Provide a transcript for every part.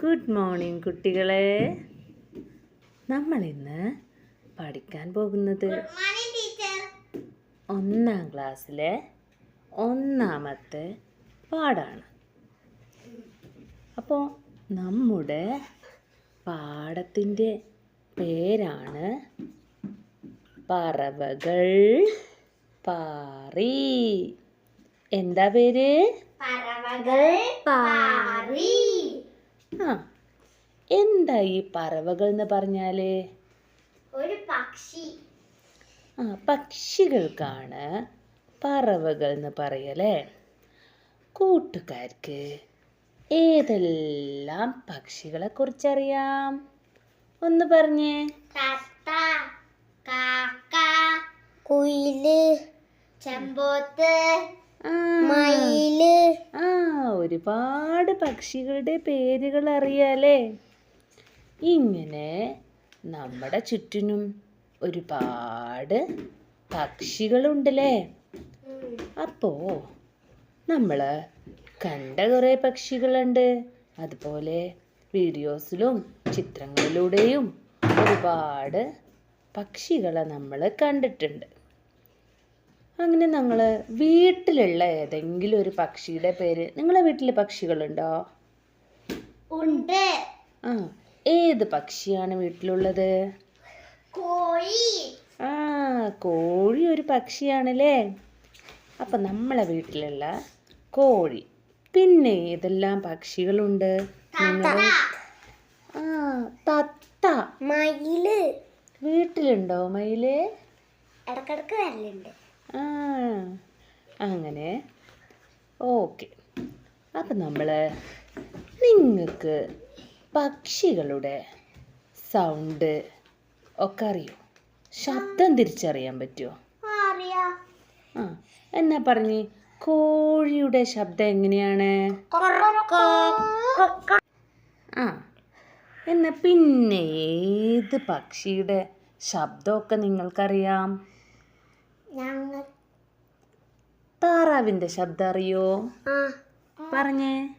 Good morning കുട്ടികളെ. നമ്മൾ ഇന്ന് പഠിക്കാൻ പോകുന്നത് ഒന്നാം ക്ലാസ്സിലെ ഒന്നാമത്തെ പാടാണ് അപ്പോൾ നമ്മുടെ പാടത്തിന്റെ പേരാണ് പറവകൾ പാറി. എന്താ പേര്? പറവകൾ പാറി. ആ എന്താ ഈ പറവകൾ എന്ന് പറഞ്ഞാൽ? ഒരു പക്ഷി. ആ പക്ഷികൾക്കാണ് പറവകൾ എന്ന് പറയലേ കൂട്ടുകാർക്ക് ഏതെല്ലാം പക്ഷികളെ കുറിച്ചറിയാം? ഒന്ന് പറഞ്ഞേ. തത്ത കാക്ക കുയിൽ ചെമ്പോത്ത് മയിൽ ഒരുപാട് പക്ഷികളുടെ പേരുകൾ അറിയാലേ. ഇങ്ങനെ നമ്മുടെ ചുറ്റിനും ഒരുപാട് പക്ഷികളുണ്ടല്ലേ. അപ്പോ നമ്മൾ കണ്ട കുറേ പക്ഷികളുണ്ട്. അതുപോലെ വീഡിയോസിലും ചിത്രങ്ങളിലൂടെയും ഒരുപാട് പക്ഷികളെ നമ്മൾ കണ്ടിട്ടുണ്ട്. അങ്ങനെ നമ്മൾ വീട്ടിലുള്ള ഏതെങ്കിലും ഒരു പക്ഷിയുടെ പേര് നിങ്ങളെ വീട്ടിൽ പക്ഷികളുണ്ടോ? ഉണ്ട്. ആ ഏത് പക്ഷിയാണ് വീട്ടിലുള്ളത്? കോഴി. ആ കോഴി ഒരു പക്ഷിയാണല്ലേ? അപ്പം നമ്മളെ വീട്ടിലുള്ള കോഴി. പിന്നെ ഏതെല്ലാം പക്ഷികളുണ്ട്? നിങ്ങൾ ആ തത്ത. മയിൽ. വീട്ടിലുണ്ടോ മയിൽ? ഇടക്കിടക്ക് വരലുണ്ട്. ആ അങ്ങനെ. ഓക്കെ. അപ്പം നമ്മൾ നിങ്ങൾക്ക് പക്ഷികളുടെ സൗണ്ട് ഒക്കെ അറിയോ? ശബ്ദം തിരിച്ചറിയാൻ പറ്റുമോ ആ എന്നാ പറഞ്ഞ്? കോഴിയുടെ ശബ്ദം എങ്ങനെയാണ്? ആ എന്നാ പിന്നെ ഏത് പക്ഷിയുടെ ശബ്ദമൊക്കെ നിങ്ങൾക്കറിയാം? ഞങ്ങൾ താറാവിന്റെ ശബ്ദം അറിയോ? പറഞ്ഞേ.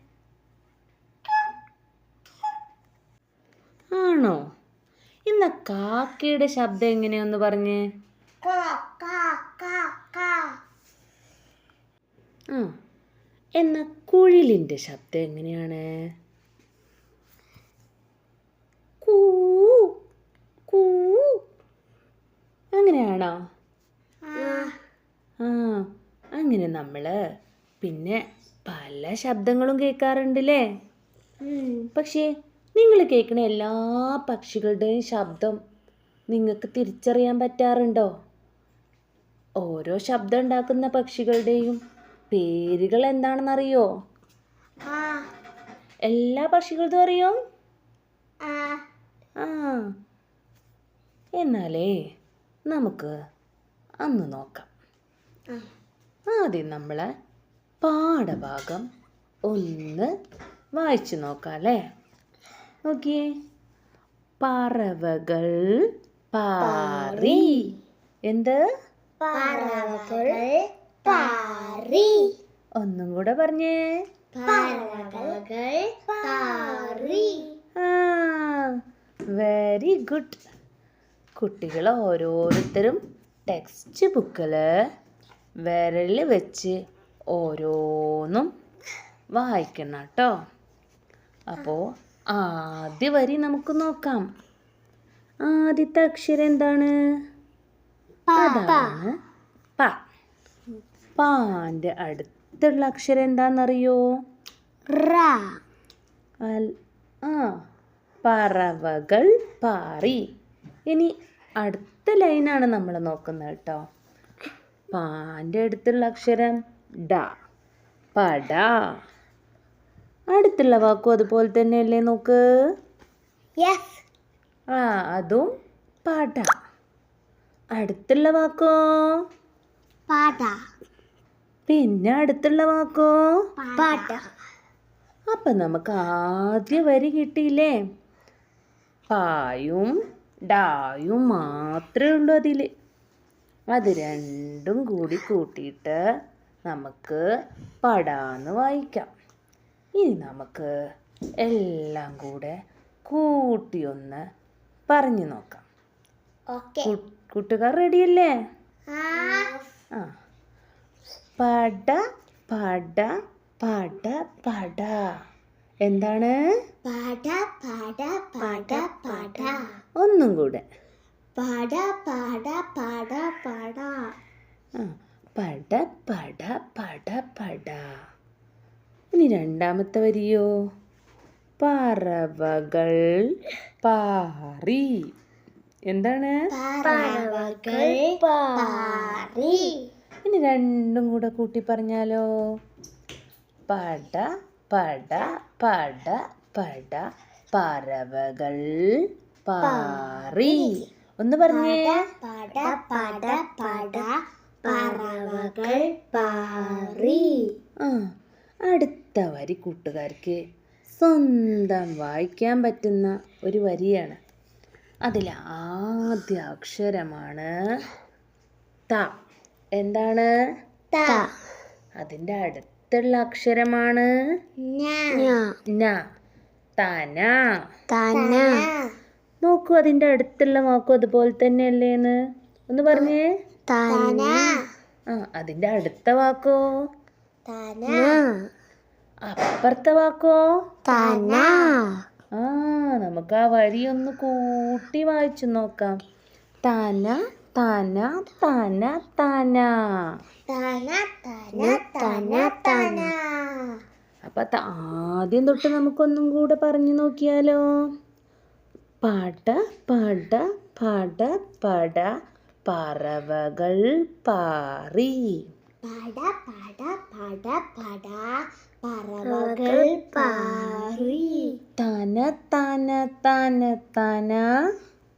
ആണോ? ഇന്ന കാക്കയുടെ ശബ്ദം എങ്ങനെയൊന്ന് പറഞ്ഞേ? ആ എന്ന കുഴിലിന്റെ ശബ്ദം എങ്ങനെയാണ്? കൂ കൂ. അങ്ങനെയാണോ? ആ അങ്ങനെ നമ്മൾ പിന്നെ പല ശബ്ദങ്ങളും കേൾക്കാറുണ്ടല്ലേ? പക്ഷേ നിങ്ങൾ കേൾക്കുന്ന എല്ലാ പക്ഷികളുടെയും ശബ്ദം നിങ്ങൾക്ക് തിരിച്ചറിയാൻ പറ്റാറുണ്ടോ? ഓരോ ശബ്ദം ഉണ്ടാക്കുന്ന പക്ഷികളുടെയും പേരുകൾ എന്താണെന്നറിയോ? എല്ലാ പക്ഷികളതും അറിയോ? ആ. എന്നാലേ നമുക്ക് അന്ന് നോക്കാം. ആദ്യം നമ്മൾ പാഠഭാഗം ഒന്ന് വായിച്ചു നോക്കാം അല്ലേ നോക്കിയേ. പറവകൾ പാറി. എന്ത്? പറവകൾ പാറി. ഒന്നും കൂടെ പറഞ്ഞേ. പറവകൾ പാറി. ആ വെരി ഗുഡ് കുട്ടികൾ ഓരോരുത്തരും ടെക്സ്റ്റ് ബുക്കിൽ വിരൽ വെച്ച് ഓരോന്നും വായിക്കണം കേട്ടോ. അപ്പോൾ ആദ്യ വരി നമുക്ക് നോക്കാം. ആദ്യത്തെ അക്ഷരം എന്താണ്? അതാണ് പ. പാന്റെ അടുത്തുള്ള അക്ഷരം എന്താണെന്നറിയോ? ആ പറവകൾ പാറി. ഇനി അടുത്ത ലൈനാണ് നമ്മൾ നോക്കുന്നത് കേട്ടോ. പാന്റെ അടുത്തുള്ള അക്ഷരം ഡ. പട. അടുത്തുള്ള വാക്കും അതുപോലെ തന്നെയല്ലേ നോക്ക്? ആ അതും പട. അടുത്തുള്ള വാക്കോ? പാട. പിന്നെ അടുത്തുള്ള വാക്കോ? പാട്ട അപ്പം നമുക്ക് ആദ്യ വരി കിട്ടിയില്ലേ? പായും ഡായും മാത്രമേ ഉള്ളൂ അതിൽ അത് രണ്ടും കൂടി കൂട്ടിയിട്ട് നമുക്ക് പടാന്ന് വായിക്കാം. ഇനി നമുക്ക് എല്ലാം കൂടെ കൂട്ടിയൊന്ന് പറഞ്ഞു നോക്കാം. കൂട്ടുകാർ റെഡിയല്ലേ? ആ. പട പട പട പട. എന്താണ്? പാട പാട പാട. പാട. ഒന്നും കൂടെ. പാട പാട പാട പാട. ആ പട പട പട പട. ഇനി രണ്ടാമത്തെ വരിയോ? പറവകൾ പാറി. എന്താണ്? പറവകൾ പാറി. ഇനി രണ്ടും കൂടെ കൂട്ടി പറഞ്ഞാലോ? പട പട പട പട. പറവകൾ പാറി. ഒന്ന് പറഞ്ഞേ. പട പട പട പറവകൾ പാറി. ആ അടുത്ത വരി കൂട്ടുകാർക്ക് സ്വന്തം വായിക്കാൻ പറ്റുന്ന ഒരു വരിയാണ്. അതിൽ ആദ്യ അക്ഷരമാണ് ത. എന്താണ്? ത. അതിന്റെ അടുത്തുള്ള അക്ഷരമാണ് തന. തന. നോക്കൂ അതിന്റെ അടുത്തുള്ള വാക്കും അതുപോലെ തന്നെയല്ലേ എന്ന് ഒന്ന് പറഞ്ഞേ. ആ അതിന്റെ അടുത്ത വാക്കോ? അപ്പുറത്തെ വാക്കോ? ആ നമുക്ക് ആ വരി ഒന്ന് കൂട്ടി വായിച്ചു നോക്കാം. തന തന തന തന. അപ്പൊ ആദ്യം തൊട്ട് നമുക്കൊന്നും കൂടെ പറഞ്ഞു നോക്കിയാലോ? പട പാട പാട പട പറവകൾ പാറി. പട പട പട പട പറവകൾ പാറി. തന തന തന തന.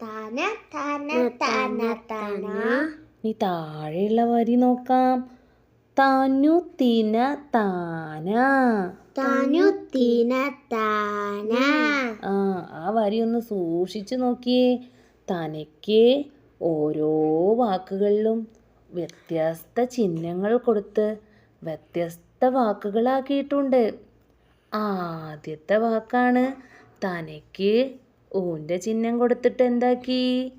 തന തന തന തന നീ താഴെയുള്ള വരി നോക്കാം. തനു തിന. താന തനു തിന താന ആ ആ വരി ഒന്ന് സൂക്ഷിച്ചു നോക്കിയേ. തനിക്ക് ഓരോ വാക്കുകളിലും വ്യത്യസ്ത ചിഹ്നങ്ങൾ കൊടുത്ത് വ്യത്യസ്ത വാക്കുകളാക്കിയിട്ടുണ്ട്. ആദ്യത്തെ വാക്കാണ് തനിക്ക് ഊന്റെ ചിഹ്നം കൊടുത്തിട്ട് എന്താക്കി?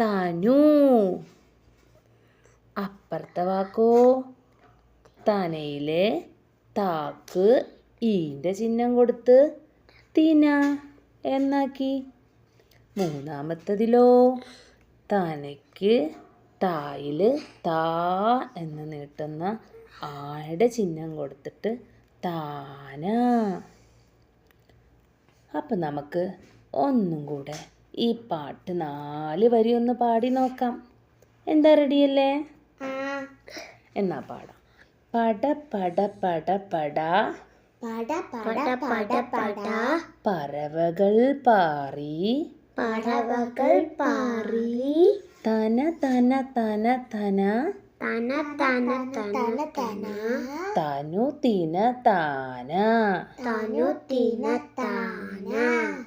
തനു. അപ്പുറത്തെ വാക്കോ? തനയിലെ താക്ക് ഈന്റെ ചിഹ്നം കൊടുത്ത് തിന എന്നാക്കി. മൂന്നാമത്തതിലോ തനയ്ക്ക് തായിൽ താ എന്ന് നീട്ടുന്ന ആയുടെ ചിഹ്നം കൊടുത്തിട്ട് താന. അപ്പം നമുക്ക് ഒന്നും കൂടെ ഈ പാട്ട് നാല് വരി ഒന്ന് പാടി നോക്കാം. എന്താ റെഡിയല്ലേ എന്നാ പാടാം. പട പട പട പട. പട പട പട പട പറവകൾ പാറി. പറവകൾ പാറി. തന തന. തന തന തന തന തന. തന. തനു തിന താന. തനു തിന താന.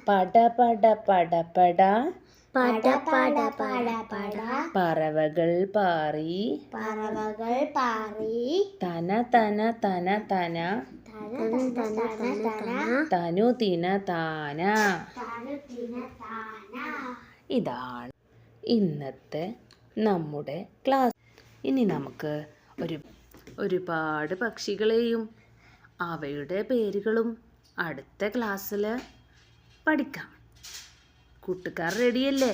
പട പട പട പട. പട പട പട പട. പറവകൾ പാറി. പറവകൾ പാറി. തന തന തന തന. തന തന തന തന തനു. തിന താന തനു. തിന താന ഇതാണ് ഇന്നത്തെ നമ്മുടെ ക്ലാസ്. ഇനി നമുക്ക് ഒരു ഒരുപാട് പക്ഷികളെയും അവയുടെ പേരുകളും അടുത്ത ക്ലാസ്സിൽ പഠിക്കാം. കൂട്ടുകാർ റെഡിയല്ലേ